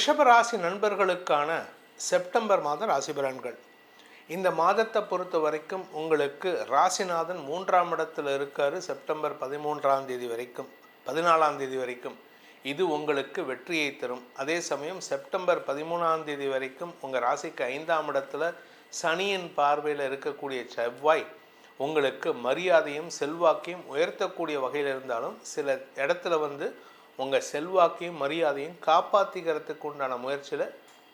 ரிஷபராசி நண்பர்களுக்கான செப்டம்பர் மாத ராசி பலன்கள் இந்த மாதத்தை பொறுத்த வரைக்கும் உங்களுக்கு ராசிநாதன் மூன்றாம் இடத்துல இருக்கார் செப்டம்பர் பதிமூன்றாம் தேதி வரைக்கும் பதினாலாம் தேதி வரைக்கும். இது உங்களுக்கு வெற்றியை தரும். அதே சமயம் செப்டம்பர் பதிமூணாம் தேதி வரைக்கும் உங்கள் ராசிக்கு ஐந்தாம் இடத்துல சனியின் பார்வையில் இருக்கக்கூடிய செவ்வாய் உங்களுக்கு மரியாதையும் செல்வாக்கையும் உயர்த்தக்கூடிய வகையில் இருந்தாலும் சில இடத்துல வந்து உங்கள் செல்வாக்கையும் மரியாதையும் காப்பாற்றிக்கிறதுக்கு உண்டான முயற்சியில்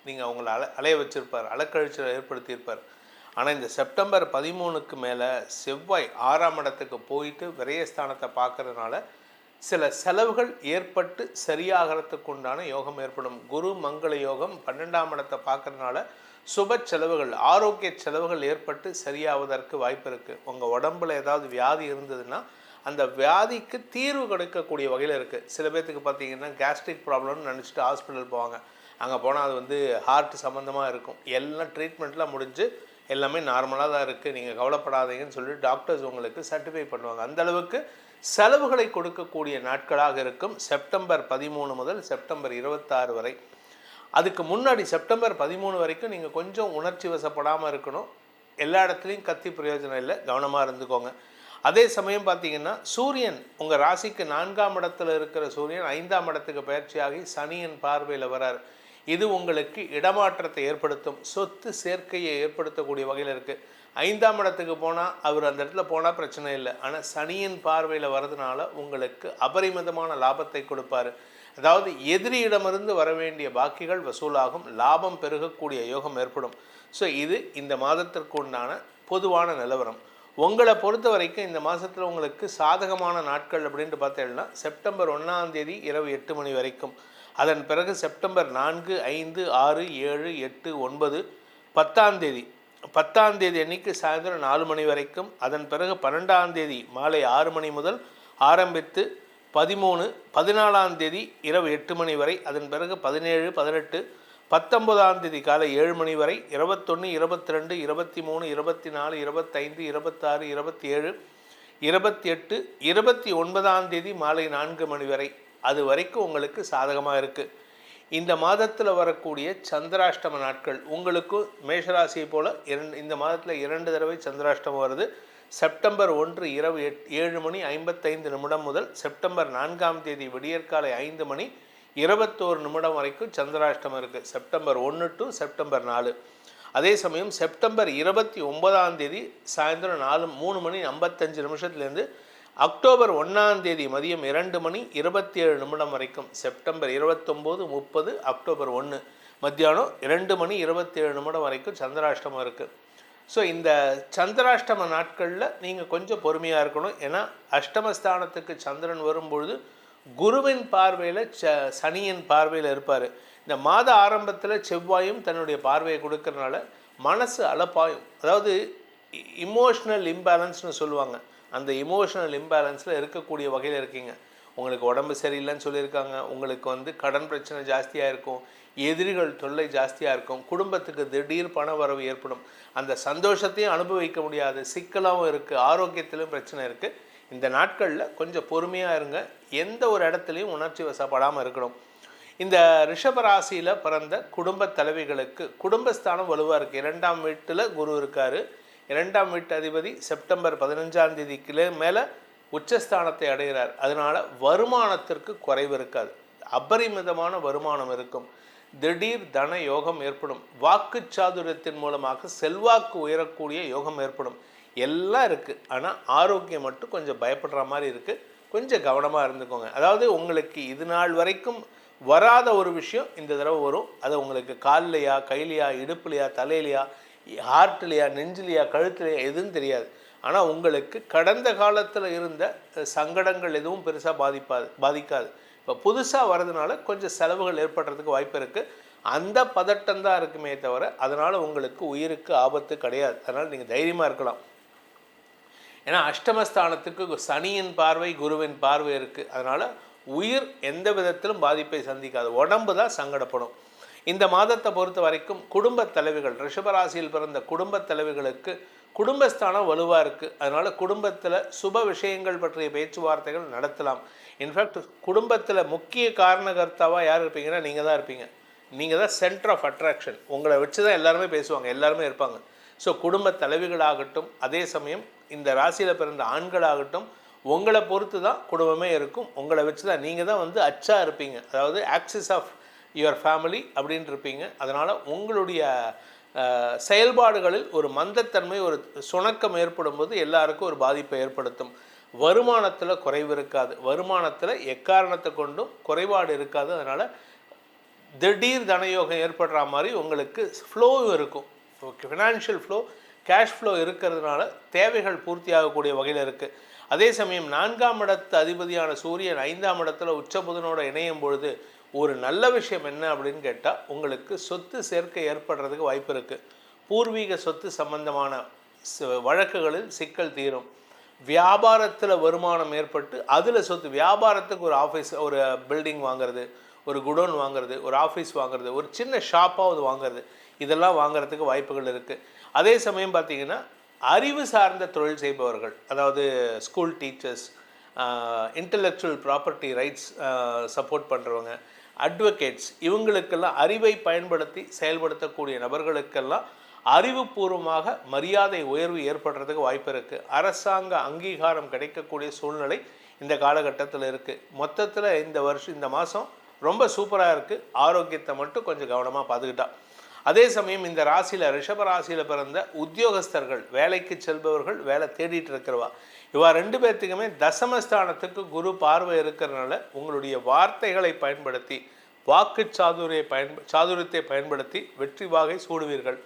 நீங்கள் அவங்கள அல அலைய வச்சிருப்பார் அலக்கழிச்சலை ஏற்படுத்தியிருப்பார். ஆனால் இந்த செப்டம்பர் பதிமூணுக்கு மேலே செவ்வாய் ஆறாம் இடத்துக்கு போயிட்டு விரயஸ்தானத்தை பார்க்கறதுனால சில செலவுகள் ஏற்பட்டு சரியாகிறதுக்கு உண்டான யோகம் ஏற்படும். குரு மங்கள யோகம் பன்னெண்டாம் இடத்தை பார்க்கறதுனால சுப செலவுகள் ஆரோக்கிய செலவுகள் ஏற்பட்டு சரியாவதற்கு வாய்ப்பு இருக்குது உங்கள் உடம்புல ஏதாவது வியாதி இருந்ததுன்னா அந்த வியாதிக்கு தீர்வு கிடைக்கக்கூடிய வகையில் இருக்குது சில பேர்த்துக்கு பார்த்தீங்கன்னா கேஸ்ட்ரிக் ப்ராப்ளம்னு நினச்சிட்டு ஹாஸ்பிட்டல் போவாங்க. அங்கே போனால் அது வந்து ஹார்ட் சம்மந்தமாக இருக்கும். எல்லாம் ட்ரீட்மெண்ட்லாம் முடிஞ்சு எல்லாமே நார்மலாக தான் இருக்குது நீங்கள் கவலைப்படாதீங்கன்னு சொல்லி டாக்டர்ஸ் உங்களுக்கு சர்டிஃபை பண்ணுவாங்க. அந்த அளவுக்கு செலவுகளை கொடுக்கக்கூடிய நாட்களாக இருக்கும். செப்டம்பர் பதிமூணு முதல் செப்டம்பர் இருபத்தாறு வரை. அதுக்கு முன்னாடி செப்டம்பர் பதிமூணு வரைக்கும் நீங்கள் கொஞ்சம் உணர்ச்சி வசப்படாமல் இருக்கணும். எல்லா இடத்துலையும் கத்தி பிரயோஜனம் இல்லை. கவனமாக இருந்துக்கோங்க. அதே சமயம் பார்த்தீங்கன்னா சூரியன் உங்கள் ராசிக்கு நான்காம் இடத்துல இருக்கிற சூரியன் ஐந்தாம் இடத்துக்கு பயிற்சியாகி சனியின் பார்வையில் வரார். இது உங்களுக்கு இடமாற்றத்தை ஏற்படுத்தும் சொத்து சேர்க்கையை ஏற்படுத்தக்கூடிய வகையில் இருக்குது ஐந்தாம் இடத்துக்கு போனால் அவர் அந்த இடத்துல போனால் பிரச்சனை இல்லை. ஆனால் சனியின் பார்வையில் வர்றதுனால உங்களுக்கு அபரிமிதமான லாபத்தை கொடுப்பாரு. அதாவது எதிரியிடமிருந்து வர வேண்டிய பாக்கிகள் வசூலாகும் லாபம் பெருகக்கூடிய யோகம் ஏற்படும். ஸோ இது இந்த மாதத்திற்கு உண்டான பொதுவான நிலவரம். உங்களை பொறுத்த வரைக்கும் இந்த மாதத்தில் உங்களுக்கு சாதகமான நாட்கள் அப்படின்ட்டு பார்த்தீங்கன்னா செப்டம்பர் ஒன்றாம் தேதி இரவு எட்டு மணி வரைக்கும். அதன் பிறகு செப்டம்பர் நான்கு ஐந்து ஆறு ஏழு எட்டு ஒன்பது பத்தாம் தேதி. பத்தாம் தேதி அன்னைக்கு சாயந்தரம் நாலு மணி வரைக்கும். அதன் பிறகு பன்னெண்டாம் தேதி மாலை ஆறு மணி முதல் ஆரம்பித்து பதிமூணு பதினாலாம் தேதி இரவு எட்டு மணி வரை. அதன் பிறகு பதினேழு பதினெட்டு பத்தொன்பதாம் தேதி காலை ஏழு மணி வரை இருபத்தொன்று இருபத்தி ரெண்டு இருபத்தி மூணு இருபத்தி நாலு இருபத்தைந்து இருபத்தாறு இருபத்தி ஏழு இருபத்தி எட்டு இருபத்தி ஒன்பதாம் தேதி மாலை நான்கு மணி வரை அது வரைக்கும் உங்களுக்கு சாதகமாக இருக்குது இந்த மாதத்தில் வரக்கூடிய சந்திராஷ்டம நாட்கள் உங்களுக்கும் மேஷராசியை போல் இரண்டு இந்த மாதத்தில் இரண்டு தடவை சந்திராஷ்டமம் வருது. செப்டம்பர் ஒன்று இரவு எட் ஏழு மணி ஐம்பத்தைந்து நிமிடம் முதல் செப்டம்பர் நான்காம் தேதி விடியற்காலை ஐந்து மணி இருபத்தோரு நிமிடம் வரைக்கும் சந்திராஷ்டமம் இருக்குது செப்டம்பர் ஒன்று டு செப்டம்பர் நாலு. அதே சமயம் செப்டம்பர் இருபத்தி ஒன்பதாம் தேதி சாயந்தரம் நாலு மூணு மணி ஐம்பத்தஞ்சு நிமிஷத்துலேருந்து அக்டோபர் ஒன்றாம் தேதி மதியம் இரண்டு மணி இருபத்தி ஏழு நிமிடம் வரைக்கும் செப்டம்பர் இருபத்தொம்போது முப்பது அக்டோபர் ஒன்று மத்தியானம் இரண்டு மணி இருபத்தேழு நிமிடம் வரைக்கும் சந்திராஷ்டமம் இருக்குது ஸோ இந்த சந்திராஷ்டம நாட்களில் நீங்கள் கொஞ்சம் பொறுமையாக இருக்கணும். ஏன்னா அஷ்டமஸ்தானத்துக்கு சந்திரன் வரும்பொழுது குருவின் பார்வையில் ச சனியின் பார்வையில் இருப்பார். இந்த மாத ஆரம்பத்தில் செவ்வாயும் தன்னுடைய பார்வையை கொடுக்கறனால மனசு அலப்பாயும். அதாவது இமோஷ்னல் இம்பேலன்ஸ்னு சொல்லுவாங்க. அந்த இமோஷனல் இம்பேலன்ஸில் இருக்கக்கூடிய வகையில் இருக்கீங்க. உங்களுக்கு உடம்பு சரியில்லைன்னு சொல்லியிருக்காங்க. உங்களுக்கு வந்து கடன் பிரச்சனை ஜாஸ்தியாக இருக்கும். எதிரிகள் தொல்லை ஜாஸ்தியாக இருக்கும். குடும்பத்துக்கு திடீர் பண வரவு ஏற்படும். அந்த சந்தோஷத்தையும் அனுபவிக்க முடியாது. சிக்கலாகவும் இருக்குது ஆரோக்கியத்திலும் பிரச்சனை இருக்குது இந்த நாட்களில் கொஞ்சம் பொறுமையாக இருங்க. எந்த ஒரு இடத்துலையும் உணர்ச்சி வசப்படாமல் இருக்கணும். இந்த ரிஷபராசியில் பிறந்த குடும்ப தலைவிகளுக்கு குடும்பஸ்தானம் வலுவாக இருக்குது இரண்டாம் வீட்டில் குரு இருக்கார். இரண்டாம் வீட்டு அதிபதி செப்டம்பர் பதினஞ்சாம் தேதிக்குள்ளே மேலே உச்சஸ்தானத்தை அடைகிறார். அதனால் வருமானத்திற்கு குறைவு இருக்காது. அபரிமிதமான வருமானம் இருக்கும். திடீர் தன யோகம் ஏற்படும். வாக்கு சாதுரியத்தின் மூலமாக செல்வாக்கு உயரக்கூடிய யோகம் ஏற்படும். எல்லாம் இருக்குது ஆனால் ஆரோக்கியம் மட்டும் கொஞ்சம் பயப்படுற மாதிரி இருக்குது கொஞ்சம் கவனமாக இருந்துக்கோங்க. அதாவது உங்களுக்கு இது நாள் வரைக்கும் வராத ஒரு விஷயம் இந்த தடவை வரும். அது உங்களுக்கு கால்லையா கையிலையா இடுப்புலையா தலையிலையா ஹார்ட்லையா நெஞ்சிலையா கழுத்துலையா எதுவும் தெரியாது. ஆனால் உங்களுக்கு கடந்த காலத்தில் இருந்த சங்கடங்கள் எதுவும் பெருசாக பாதிப்பாது பாதிக்காது. இப்போ புதுசாக வர்றதுனால கொஞ்சம் செலவுகள் ஏற்படுறதுக்கு வாய்ப்பு இருக்குது அந்த பதட்டம் தான் இருக்குமே தவிர அதனால் உங்களுக்கு உயிருக்கு ஆபத்து கிடையாது. அதனால் நீங்கள் தைரியமாக இருக்கலாம். ஏன்னா அஷ்டமஸ்தானத்துக்கு சனியின் பார்வை குருவின் பார்வை இருக்குது அதனால் உயிர் எந்த விதத்திலும் பாதிப்பை சந்திக்காது. உடம்பு தான் சங்கடப்படும். இந்த மாதத்தை பொறுத்த வரைக்கும் குடும்பத் தலைவிகள் ரிஷபராசியில் பிறந்த குடும்பத் தலைவிகளுக்கு குடும்பஸ்தானம் வலுவாக இருக்குது அதனால் குடும்பத்தில் சுப விஷயங்கள் பற்றிய பேச்சுவார்த்தைகள் நடத்தலாம். இன்ஃபேக்ட் குடும்பத்தில் முக்கிய காரணகர்த்தாவாக யார் இருப்பீங்கன்னா நீங்கள் தான் இருப்பீங்க. நீங்கள் தான் சென்டர் ஆஃப் அட்ராக்ஷன் உங்களை வச்சு தான் எல்லாருமே பேசுவாங்க எல்லாருமே இருப்பாங்க. ஸோ குடும்ப தலைவிகளாகட்டும் அதே சமயம் இந்த ராசியில் பிறந்த ஆண்களாகட்டும் உங்களை பொறுத்து தான் குடும்பமே இருக்கும். உங்களை வச்சு தான் நீங்கள் தான் வந்து அச்சா இருப்பீங்க. அதாவது ஆக்சிஸ் ஆஃப் யுவர் ஃபேமிலி அப்படின்ட்டு இருப்பீங்க. அதனால் உங்களுடைய செயல்பாடுகளில் ஒரு மந்தத்தன்மை ஒரு சுணக்கம் ஏற்படும் போது எல்லாருக்கும் ஒரு பாதிப்பை ஏற்படுத்தும். வருமானத்தில் குறைவு இருக்காது. வருமானத்தில் எக்காரணத்தை கொண்டும் குறைபாடு இருக்காது. அதனால் திடீர் தனயோகம் ஏற்படுற மாதிரி உங்களுக்கு ஃப்ளோவும் இருக்கும். Okay financial flow cash flow இருக்கிறதுனால தேவைகள் பூர்த்தியாகக்கூடிய வகையில் இருக்குது அதே சமயம் நான்காம் இடத்து அதிபதியான சூரியன் ஐந்தாம் இடத்துல உச்ச புதனோடு இணையும் பொழுது ஒரு நல்ல விஷயம் என்ன அப்படின்னு கேட்டால் உங்களுக்கு சொத்து சேர்க்கை ஏற்படுறதுக்கு வாய்ப்பு இருக்குது பூர்வீக சொத்து சம்பந்தமான ச- வழக்குகளில் சிக்கல் தீரும். வியாபாரத்தில் வருமானம் ஏற்பட்டு அதில் சொத்து வியாபாரத்துக்கு ஒரு ஆஃபீஸ் ஒரு பில்டிங் வாங்குறது ஒரு குடோன் வாங்குறது ஒரு ஆஃபீஸ் வாங்குறது ஒரு சின்ன ஷாப்பாவது வாங்குறது இதெல்லாம் வாங்குறதுக்கு வாய்ப்புகள் இருக்குது அதே சமயம் பார்த்தீங்கன்னா அறிவு சார்ந்த தொழில் செய்பவர்கள் அதாவது school teachers intellectual property rights support பண்ணுறவங்க அட்வொகேட்ஸ் இவங்களுக்கெல்லாம் அறிவை பயன்படுத்தி செயல்படுத்தக்கூடிய நபர்களுக்கெல்லாம் அறிவுபூர்வமாக மரியாதை உயர்வு ஏற்படுறதுக்கு வாய்ப்பு இருக்குது அரசாங்க அங்கீகாரம் கிடைக்கக்கூடிய சூழ்நிலை இந்த காலகட்டத்தில் இருக்குது மொத்தத்தில் இந்த வருஷம் இந்த மாதம் ரொம்ப சூப்பராக இருக்குது ஆரோக்கியத்தை மட்டும் கொஞ்சம் கவனமாக பார்த்துக்கிட்டா. அதே சமயம் இந்த ராசியில் ரிஷப ராசியில் பிறந்த உத்தியோகஸ்தர்கள் வேலைக்கு செல்பவர்கள் வேலை தேடிட்டு இருக்கிறவா? இவா ரெண்டு பேர்த்துக்குமே தசமஸ்தானத்துக்கு குரு பார்வை இருக்கிறனால உங்களுடைய வார்த்தைகளை பயன்படுத்தி வாக்கு சாதுரியை பயன்ப சாதுரியத்தை பயன்படுத்தி வெற்றி வாகை சூடுவீர்கள்.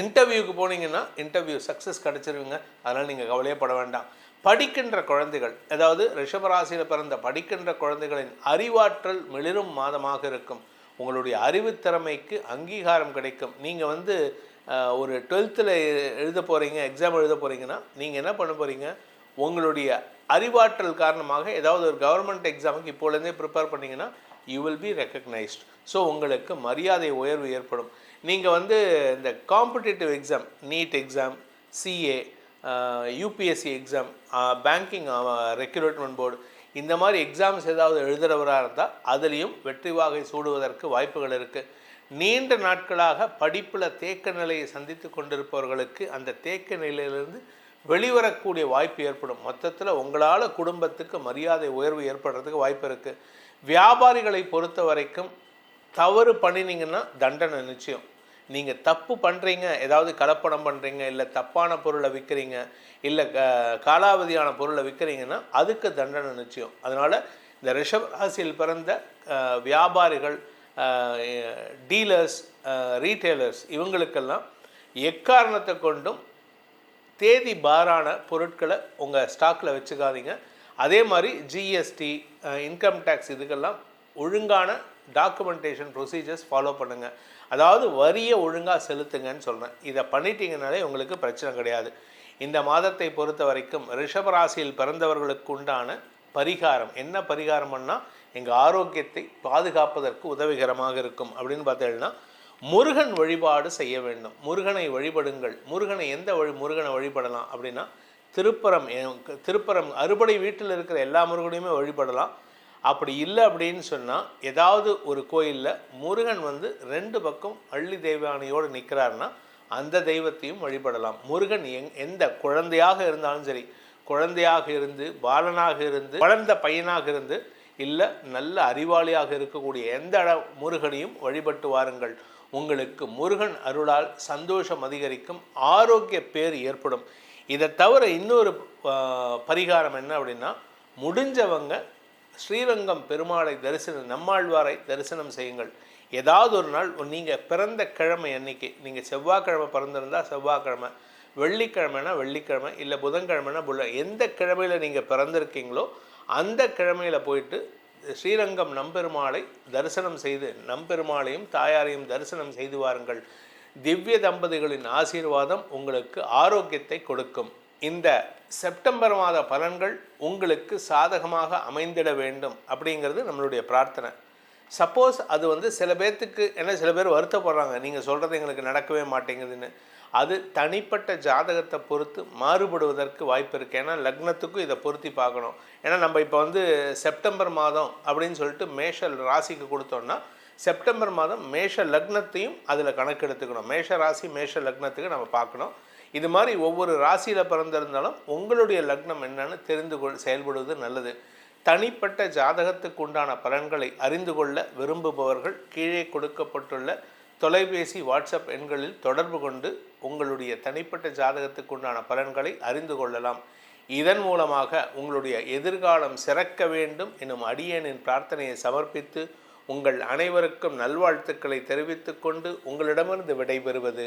இன்டர்வியூக்கு போனீங்கன்னா இன்டர்வியூ சக்ஸஸ் கிடச்சிருவீங்க. அதனால் நீங்கள் கவலையப்பட வேண்டாம். படிக்கின்ற குழந்தைகள் அதாவது ரிஷபராசியில் பிறந்த படிக்கின்ற குழந்தைகளின் அறிவாற்றல் மிளிரும் மாதமாக இருக்கும். உங்களுடைய அறிவுத் திறமைக்கு அங்கீகாரம் கிடைக்கும். நீங்கள் வந்து ஒரு டுவெல்த்தில் எழுத போகிறீங்க எக்ஸாம் எழுத போகிறீங்கன்னா நீங்கள் என்ன பண்ண போகிறீங்க உங்களுடைய அறிவாற்றல் காரணமாக ஏதாவது ஒரு கவர்மெண்ட் எக்ஸாமுக்கு இப்போலேருந்தே ப்ரிப்பேர் பண்ணிங்கன்னா you will be recognised so உங்களுக்கு மரியாதை உயர்வு ஏற்படும். நீங்கள் வந்து இந்த competitive exam NEET exam CA UPSC exam banking recruitment board இந்த மாதிரி எக்ஸாம்ஸ் ஏதாவது எழுதுகிறவராக இருந்தால் அதுலேயும் வெற்றி வாகை சூடுவதற்கு வாய்ப்புகள் இருக்குது நீண்ட நாட்களாக படிப்பில் தேக்க நிலையை சந்தித்து கொண்டிருப்பவர்களுக்கு அந்த தேக்க நிலையிலிருந்து வெளிவரக்கூடிய வாய்ப்பு ஏற்படும். மொத்தத்தில் உங்களால் குடும்பத்துக்கு மரியாதை உயர்வு ஏற்படுறதுக்கு வாய்ப்பு இருக்குது வியாபாரிகளை பொறுத்த வரைக்கும் தவறு பண்ணினீங்கன்னா தண்டனை நிச்சயம். நீங்கள் தப்பு பண்ணுறீங்க ஏதாவது கலப்படம் பண்ணுறீங்க இல்லை தப்பான பொருளை விற்கிறீங்க இல்லை காலாவதியான பொருளை விற்கிறீங்கன்னா அதுக்கு தண்டனை நிச்சயம். அதனால் இந்த ரிஷப ராசியில் பிறந்த வியாபாரிகள் டீலர்ஸ் ரீட்டைலர்ஸ் இவங்களுக்கெல்லாம் எக்காரணத்தை கொண்டும் தேதி பாரான பொருட்களை உங்கள் ஸ்டாக்கில் வச்சுக்காதீங்க. அதே மாதிரி ஜிஎஸ்டி இன்கம் டேக்ஸ் இதுக்கெல்லாம் ஒழுங்கான டாக்குமெண்டேஷன் ப்ரொசீஜர்ஸ் ஃபாலோ பண்ணுங்கள் அதாவது வரியை ஒழுங்காக செலுத்துங்கன்னு சொல்கிறேன் இதை பண்ணிட்டீங்கனாலே உங்களுக்கு பிரச்சனை கிடையாது. இந்த மாதத்தை பொறுத்த வரைக்கும் ரிஷபராசியில் பிறந்தவர்களுக்கு உண்டான பரிகாரம். என்ன பரிகாரம்னா எங்கள் ஆரோக்கியத்தை பாதுகாப்பதற்கு உதவிகரமாக இருக்கும் அப்படின்னு பார்த்தீங்கன்னா முருகன் வழிபாடு செய்ய வேண்டும். முருகனை வழிபடுங்கள். முருகனை எந்த வழி முருகனை வழிபடலாம் அப்படின்னா திருப்பரம் திருப்பரம் அறுபடை வீட்டில் இருக்கிற எல்லா முருகனையுமே வழிபடலாம். அப்படி இல்லை அப்படின்னு சொன்னால் ஏதாவது ஒரு கோயிலில் முருகன் வந்து ரெண்டு பக்கம் அள்ளி தெய்வானையோடு நிற்கிறாருன்னா அந்த தெய்வத்தையும் வழிபடலாம். முருகன் எங் எந்த குழந்தையாக இருந்தாலும் சரி குழந்தையாக இருந்து பாலனாக இருந்து வளர்ந்த பையனாக இருந்து இல்லை நல்ல அறிவாளியாக இருக்கக்கூடிய எந்த இட முருகனையும் வழிபட்டு வாருங்கள். உங்களுக்கு முருகன் அருளால் சந்தோஷம் அதிகரிக்கும் ஆரோக்கிய பேர் ஏற்படும். இதை தவிர இன்னொரு பரிகாரம் என்ன அப்படின்னா முடிஞ்சவங்க ஸ்ரீரங்கம் பெருமாளை தரிசனம் நம்மாழ்வாரை தரிசனம் செய்யுங்கள். ஏதாவது ஒரு நாள் நீங்கள் பிறந்த கிழமை அன்னைக்கு நீங்கள் செவ்வாய்க்கிழமை பிறந்திருந்தால் செவ்வாய்க்கிழமை வெள்ளிக்கிழமைனா வெள்ளிக்கிழமை இல்லை புதன்கிழமைனா புல எந்த கிழமையில் நீங்கள் பிறந்திருக்கீங்களோ அந்த கிழமையில் போயிட்டு ஸ்ரீரங்கம் நம்பெருமாளை தரிசனம் செய்து நம்பெருமாளையும் தாயாரையும் தரிசனம் செய்து வாருங்கள். திவ்ய தம்பதிகளின் ஆசீர்வாதம் உங்களுக்கு ஆரோக்கியத்தை கொடுக்கும். இந்த செப்டம்பர் மாத பலன்கள் உங்களுக்கு சாதகமாக அமைந்திட வேண்டும் அப்படிங்கிறது நம்மளுடைய பிரார்த்தனை. சப்போஸ் அது வந்து சில பேர்த்துக்கு ஏன்னா சில பேர் வருத்தப்படுறாங்க நீங்கள் சொல்கிறது எங்களுக்கு நடக்கவே மாட்டேங்குதுன்னு. அது தனிப்பட்ட ஜாதகத்தை பொறுத்து மாறுபடுவதற்கு வாய்ப்பு இருக்குது ஏன்னா லக்னத்துக்கும் இதை பொருத்தி பார்க்கணும். ஏன்னா நம்ம இப்போ வந்து செப்டம்பர் மாதம் அப்படின்னு சொல்லிட்டு மேஷல் ராசிக்கு கொடுத்தோம்னா செப்டம்பர் மாதம் மேஷ லக்னத்தையும் அதில் கணக்கெடுத்துக்கணும். மேஷ ராசி மேஷ லக்னத்துக்கு நம்ம பார்க்கணும். இது மாதிரி ஒவ்வொரு ராசியில் பிறந்திருந்தாலும் உங்களுடைய லக்னம் என்னன்னு தெரிந்து கொள் செயல்படுவது நல்லது. தனிப்பட்ட ஜாதகத்துக்கு உண்டான பலன்களை அறிந்து கொள்ள விரும்புபவர்கள் கீழே கொடுக்கப்பட்டுள்ள தொலைபேசி வாட்ஸ்அப் எண்களில் தொடர்பு கொண்டு உங்களுடைய தனிப்பட்ட ஜாதகத்துக்கு உண்டான பலன்களை அறிந்து கொள்ளலாம். இதன் மூலமாக உங்களுடைய எதிர்காலம் சிறக்க வேண்டும் எனும் அடியேனின் பிரார்த்தனையை சமர்ப்பித்து உங்கள் அனைவருக்கும் நல்வாழ்த்துக்களை தெரிவித்துக்கொண்டு உங்களிடமிருந்து விடைபெறுவது